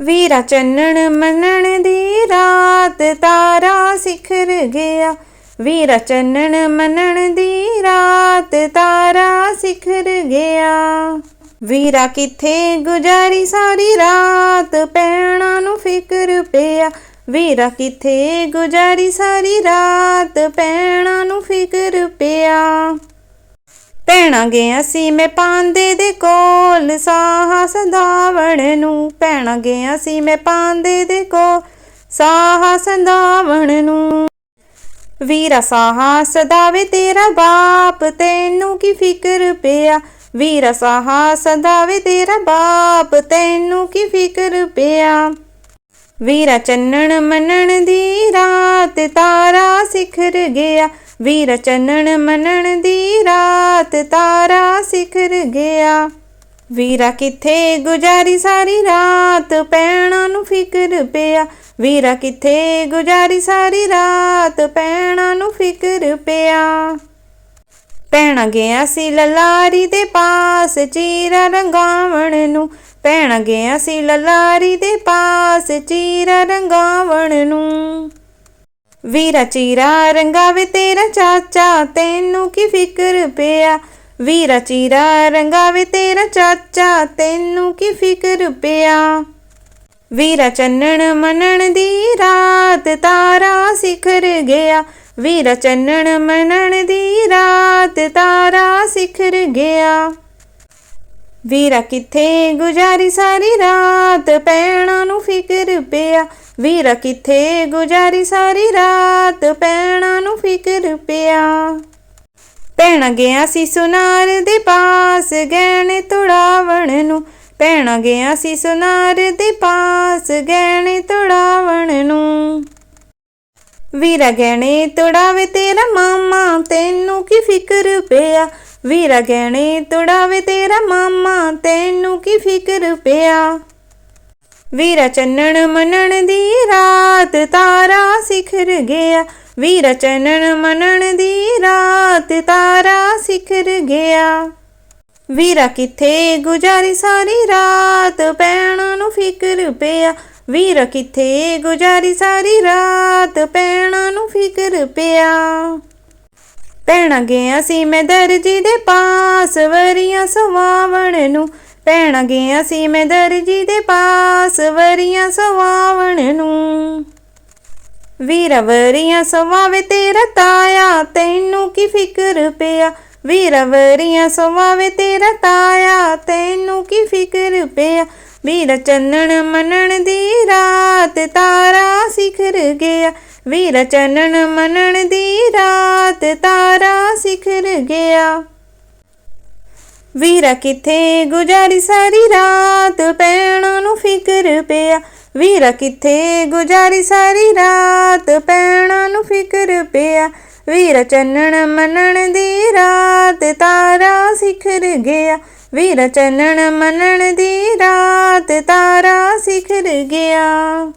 ਵੀਰਾ ਚੰਨਣ ਮੰਨਣ ਦੀ ਰਾਤ ਤਾਰਾ ਸਿਖਰ ਗਿਆ। ਵੀਰਾ ਚੰਨਣ ਮੰਨਣ ਦੀ ਰਾਤ ਤਾਰਾ ਸਿਖਰ ਗਿਆ। ਵੀਰਾ ਕਿੱਥੇ ਗੁਜ਼ਾਰੀ ਸਾਰੀ ਰਾਤ ਪੈਣਾ ਨੂੰ ਫਿਕਰ ਪਿਆ। ਵੀਰਾ ਕਿੱਥੇ ਗੁਜ਼ਾਰੀ ਸਾਰੀ ਰਾਤ ਪੈਣਾ ਨੂੰ ਫਿਕਰ ਪਿਆ। ਭੈਣਾ ਗਿਆ ਸੀ ਮੈਂ ਪਾਂਦੇ ਦੇ ਕੋਲ ਸਾਹ ਸੰਧਾਵਣ ਨੂੰ। ਪੈਣਾ ਗਿਆ ਸੀ ਮੈਂ ਪਾਂਦੇ ਦੇ ਕੋਲ ਸਾਹ ਸੰਧਾਵਣ ਨੂੰ। ਵੀਰਾ ਸਾਹਾ ਸਦਾਵੇ ਤੇਰਾ ਬਾਪ, ਤੈਨੂੰ ਕੀ ਫਿਕਰ ਪਿਆ? ਵੀਰਾ ਸਾਹਾ ਸਦਾਵੇ ਤੇਰਾ ਬਾਪ, ਤੈਨੂੰ ਕੀ ਫਿਕਰ ਪਿਆ? ਵੀਰਾ, ਚੰਨਣ ਮੰਨਣ ਦੀ ਰਾਤ ਤਾਰਾ ਸਿਖਰ ਗਿਆ। ਵੀਰਾ ਚੰਨਣ ਮੰਨਣ ਦੀ ਰਾਤ ਤਾਰਾ ਸਿਖਰ ਗਿਆ। ਵੀਰਾ ਕਿੱਥੇ ਗੁਜ਼ਾਰੀ ਸਾਰੀ ਰਾਤ ਪੈਣਾ ਨੂੰ ਫਿਕਰ ਪਿਆ। ਵੀਰਾ ਕਿੱਥੇ ਗੁਜ਼ਾਰੀ ਸਾਰੀ ਰਾਤ ਪੈਣਾ ਨੂੰ ਫਿਕਰ ਪਿਆ। ਪੈਣਾ ਗਿਆ ਸੀ ਲਲਾਰੀ ਦੇ ਪਾਸ ਚੀਰਾ ਰੰਗਾਵਣ ਨੂੰ। ਪੈਣਾ ਗਿਆ ਸੀ ਲਲਾਰੀ ਦੇ ਪਾਸ ਚੀਰਾ ਰੰਗਾਵਣ ਨੂੰ। ਵੀਰਾ ਚੀਰਾ ਰੰਗਾਵੇ ਤੇਰਾ ਚਾਚਾ, ਤੈਨੂੰ ਕੀ ਫਿਕਰ ਪਿਆ? ਵੀਰਾ ਚੀਰਾ ਰੰਗਾਵੇ ਤੇਰਾ ਚਾਚਾ, ਤੈਨੂੰ ਕੀ ਫਿਕਰ ਪਿਆ? ਵੀਰਾ ਚੰਨਣ ਮੰਨਣ ਦੀ ਰਾਤ ਤਾਰਾ ਸਿਖਰ ਗਿਆ। ਵੀਰਾ ਚੰਨਣ ਮੰਨਣ ਦੀ ਰਾਤ ਤਾਰਾ ਸਿਖਰ ਗਿਆ। ਵੀਰਾ ਕਿੱਥੇ ਗੁਜ਼ਾਰੀ ਸਾਰੀ ਰਾਤ, ਪੈਣਾ ਨੂੰ ਫਿਕਰ ਪਿਆ। ਵੀਰਾ ਕਿੱਥੇ ਗੁਜ਼ਾਰੀ ਸਾਰੀ ਰਾਤ? ਪੈਣਾ ਨੂੰ ਫਿਕਰ ਪਿਆ। ਪੈਣਾ ਗਿਆ ਸੀ ਸੁਨਾਰ ਦੇ ਪਾਸ, ਗਹਿਣੇ ਤੁੜਾਵਣ ਨੂੰ। ਪੈਣਾ ਗਿਆ ਸੀ ਸੁਨਾਰ ਦੇ ਪਾਸ, ਗਹਿਣੇ ਤੁੜਾਵਣ ਨੂੰ। ਵੀਰਾ ਗਹਿਣੇ ਤੁੜਾਵੇ ਤੇਰਾ ਮਾਮਾ, ਤੈਨੂੰ ਕੀ ਫਿਕਰ ਪਿਆ? ਵੀਰਾ ਗਹਿਣੇ ਤੁੜਾਵੇ ਤੇਰਾ ਮਾਮਾ, ਤੈਨੂੰ ਕੀ ਫਿਕਰ ਪਿਆ? ਵੀਰਾ ਚੰਨਣ ਮੰਨਣ ਦੀ ਰਾਤ ਤਾਰਾ ਸਿਖਰ ਗਿਆ। ਵੀਰਾ ਚੰਨਣ ਮੰਨਣ ਦੀ ਰਾਤ ਤਾਰਾ ਸਿਖਰ ਗਿਆ। ਵੀਰਾ ਕਿੱਥੇ ਗੁਜ਼ਾਰੀ ਸਾਰੀ ਰਾਤ ਪੈਣਾ ਨੂੰ ਫਿਕਰ ਪਿਆ। ਵੀਰ ਕਿੱਥੇ ਗੁਜ਼ਾਰੀ ਸਾਰੀ ਰਾਤ ਪੈਣਾ ਨੂੰ ਫਿਕਰ ਪਿਆ। ਪੈਣਾ ਗਿਆ ਸੀ ਮੈਂ ਦਰਜੀ ਦੇ ਪਾਸ, ਵਰੀਆਂ ਸਵਾਵਣ ਨੂੰ। ਪੈਣ ਗਿਆ ਸੀ ਮੈਂ ਦਰਜੀ ਦੇ ਪਾਸ ਵਰੀਆਂ ਸਵਾਵਣ ਨੂੰ। ਵੀਰਵਰੀਆਂ ਸਵਾਵੇ ਤੇਰਾ ਤਾਇਆ, ਤੈਨੂੰ ਕੀ ਫਿਕਰ ਪਿਆ? ਵੀਰਵਰੀਆਂ ਸਵਾਵੇ ਤੇਰਾ ਤਾਇਆ, ਤੈਨੂੰ ਕੀ ਫਿਕਰ ਪਿਆ? ਵੀਰ ਚੰਨਣ ਮੰਨਣ ਦੀ ਰਾਤ ਤਾਰਾ ਸਿਖਰ ਗਿਆ। ਵੀਰ ਚੰਨਣ ਮੰਨਣ ਦੀ ਰਾਤ ਤਾਰਾ ਸਿਖਰ ਗਿਆ। ਵੀਰਾ ਕਿੱਥੇ ਗੁਜ਼ਾਰੀ ਸਾਰੀ ਰਾਤ? ਪੈਣਾ ਨੂੰ ਫਿਕਰ ਪਿਆ। ਵੀਰਾ ਕਿੱਥੇ ਗੁਜ਼ਾਰੀ ਸਾਰੀ ਰਾਤ? ਪੈਣਾ ਨੂੰ ਫਿਕਰ ਪਿਆ। ਵੀਰਾ ਚੰਨਣ ਮੰਨਣ ਦੀ ਰਾਤ ਤਾਰਾ ਸਿਖਰ ਗਿਆ। ਵੀਰਾ ਚੰਨਣ ਮੰਨਣ ਦੀ ਰਾਤ ਤਾਰਾ ਸਿਖਰ ਗਿਆ।